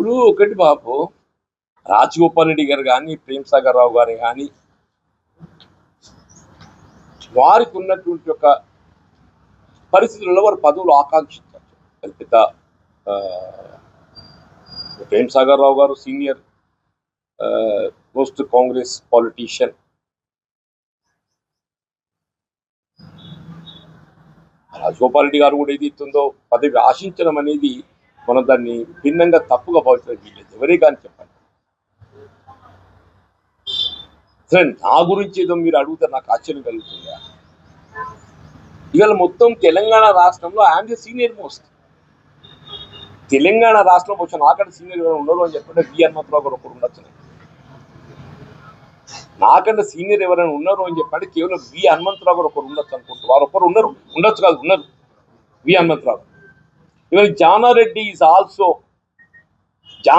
ఇప్పుడు ఒకటి బాబు రాజగోపాల్ రెడ్డి గారు కానీ ప్రేమ్ సాగర్ రావు గారు కానీ వారికి ఉన్నటువంటి ఒక పరిస్థితుల్లో వారు పదవులు ఆకాంక్షించారు. అది పెద్ద Prem Sagar Rao garu senior most Congress politician. Rajagopal Reddy garu కూడా ఏది ఇస్తుందో పదవి ఆశించడం అనేది మనం దాన్ని భిన్నంగా తప్పుగా భావించడం వీల్లేదు ఎవరే కానీ చెప్పండి. సరే నా గురించి ఏదో మీరు అడుగుతారు నాకు ఆశ్చర్యం కలుగుతుందా? ఇవాళ మొత్తం తెలంగాణ రాష్ట్రంలో I'm the senior most Telangana రాష్ట్రం వచ్చిన నాకంటే సీనియర్ ఎవరైనా ఉన్నారు అని చెప్పంటే వి హనుమంతరావు గారు ఒకరు ఉండొచ్చు. నాకంటే సీనియర్ ఎవరైనా ఉన్నారు అని చెప్పంటే కేవలం వి హనుమంతరావు గారు ఒకరు ఉండొచ్చు అనుకుంటారు వారు ఒకరు ఉన్నారు ఉండొచ్చు కాదు ఉన్నారు. V Hanumantharao even Janareddy is also జా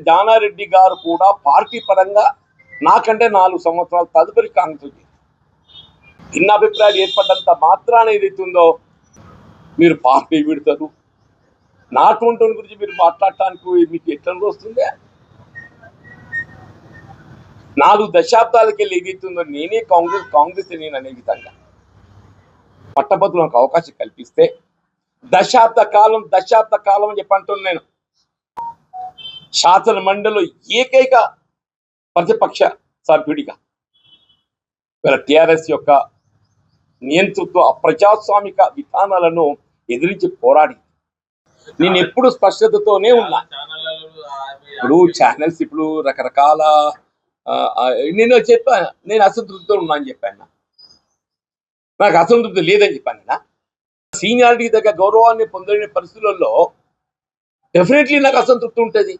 జానారెడ్డి గారు కూడా పార్టీ పరంగా నాకంటే నాలుగు సంవత్సరాలు తదుపరి కాంగ్రెస్ వచ్చింది భిన్న అభిప్రాయాలు ఏర్పడ్డంత మాత్రాన ఏదైతుందో మీరు పార్టీ విడతారు నాటువంటి గురించి మీరు మాట్లాడటానికి మీకు ఎట్లా వస్తుంది? నాలుగు దశాబ్దాలకి వెళ్ళి ఏదైతుందో నేనే కాంగ్రెస్ కాంగ్రెస్ నేను అనే విధంగా. పట్టభద్రులకు అవకాశం కల్పిస్తే దశాబ్ద కాలం దశాబ్ద కాలం అని చెప్పి అంటున్నాను నేను. శాసన మండలిలో ఏకైక ప్రతిపక్ష సభ్యుడిగా వీళ్ళ టిఆర్ఎస్ యొక్క నియంతృత్వ ప్రజాస్వామిక విధానాలను ఎదిరించి పోరాడి నేను ఎప్పుడు స్పష్టతతోనే ఉన్నా. ఇప్పుడు ఛానల్స్ ఇప్పుడు రకరకాల నేను చెప్పాను నేను అసంతృప్తితో ఉన్నా అని చెప్పాను. నాకు అసంతృప్తి లేదని చెప్పాను సీనియారిటీ దగ్గర గౌరవాన్ని పొందలేని పరిస్థితులలో డెఫినెట్లీ నాకు అసంతృప్తి ఉంటుంది.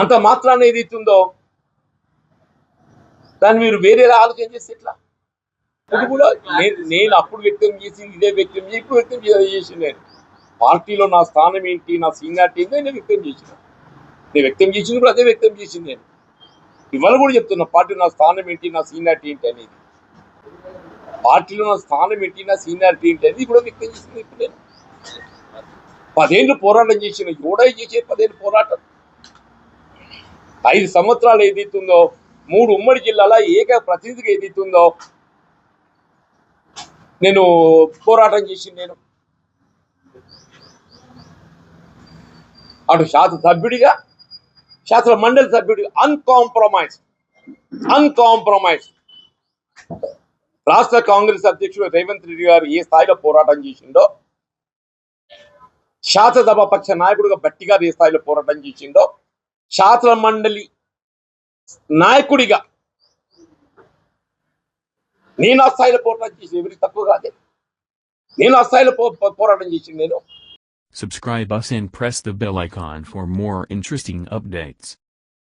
అంత మాత్రాన్ని ఏదైతుందో దాన్ని మీరు వేరేలా ఆలోచన చేస్తే ఎట్లా? ఇప్పుడు కూడా నేను నేను అప్పుడు వ్యక్తం చేసింది ఇదే వ్యక్తం చేసి ఇప్పుడు వ్యక్తం చేసి నేను. పార్టీలో నా స్థానం ఏంటి నా సీనియారిటీ ఏంటి నేను వ్యక్తం చేసిన. నేను వ్యక్తం చేసింది కూడా అదే వ్యక్తం చేసింది నేను. ఇవాళ కూడా చెప్తున్నా పార్టీ నా స్థానం ఏంటి నా సీనియారిటీ ఏంటి అనేది. పార్టీలో స్థానం ఏంటి నా సీనియారిటీ ఏంటి అది కూడా వ్యక్తం చేసింది ఇప్పుడు. నేను పదేళ్ళు పోరాటం చేసిన ఎవడై చేసే పదేళ్ళు పోరాటం. ఐదు సంవత్సరాలు ఏదైతుందో మూడు ఉమ్మడి జిల్లాల ఏక ప్రతినిధిగా ఏదైతుందో నేను పోరాటం చేసింది నేను. అటు శాసన సభ్యుడిగా శాసన మండలి సభ్యుడిగా అన్కాంప్రమైజ్ అన్కాంప్రమైజ్ రాష్ట్ర కాంగ్రెస్ అధ్యక్షుడు రేవంత్ రెడ్డి గారు ఏ స్థాయిలో పోరాటం చేసిండో శాసనసభ పక్ష నాయకుడుగా బట్టి గారు ఏ స్థాయిలో పోరాటం చేసిండో శాసన మండలి నాయకుడిగా నేను ఆ స్థాయిలో పోరాటం చేసి ఎవరికి తక్కువ కాదే. నేను ఆ స్థాయిలో పోరాటం చేసింది నేను. Subscribe us and press the bell icon for more interesting updates.